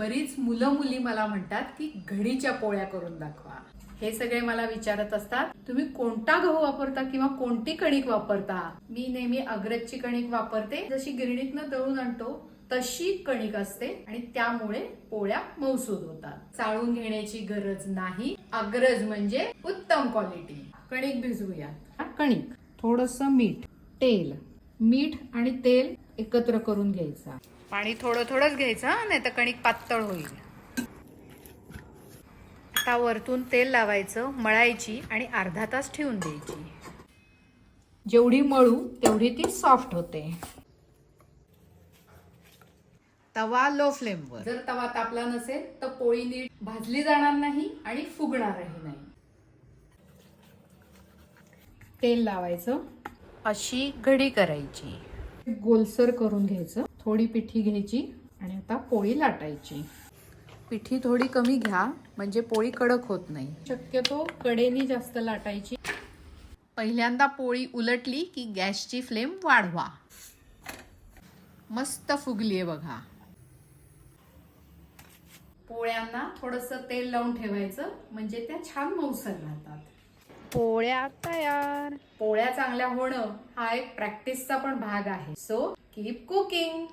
बरीच मुलं मुली मला म्हणतात की घडीच्या पोळ्या करून दाखवा. हे सगळे मला विचारत असतात तुम्ही कोणता गहू वापरता किंवा कोणती कणिक वापरता? मी नेहमी अग्रजची कणिक वापरते. जशी गिरणीतनं दळून आणतो तशी कणिक असते आणि त्यामुळे पोळ्या मौसूद होतात. चाळून घेण्याची गरज नाही. अग्रज म्हणजे उत्तम क्वालिटी कणिक भिजवूया. कणिक. थोडस मीठ. तेल. मीठ आणि तेल एकत्र करून घ्यायचा. पाणी थोडं थोडंच घ्यायचं नाही तर कणिक पातळ होईल. आता वरतून तेल लावायचं मळायची आणि अर्धा तास ठेवून द्यायची. जेवढी मळू तेवढी ती सॉफ्ट होते. तवा लो फ्लेमवर. जर तवा तापला नसेल तर पोळी नीट भाजली जाणार नाही आणि फुगणारही नाही. तेल लावायचं. अशी घडी करायची. गोलसर करून घ्यायचं. थोडी पिठी घ्यायची आणि आता पोळी लाटायची. पिठी थोडी कमी घ्या म्हणजे पोळी कडक होत नाही. शक्यतो कडेनी जास्त लाटायची. पहिल्यांदा पोळी उलटली की गॅसची फ्लेम वाढवा. मस्त फुगलीये बघा. पोळ्यांना थोडस तेल लावून ठेवायचं म्हणजे त्या छान मऊसर राहतात. पोळ्या तयार पोळ्या चांगल्या होणं हा एक प्रॅक्टिसचा पण भाग आहे. So keep cooking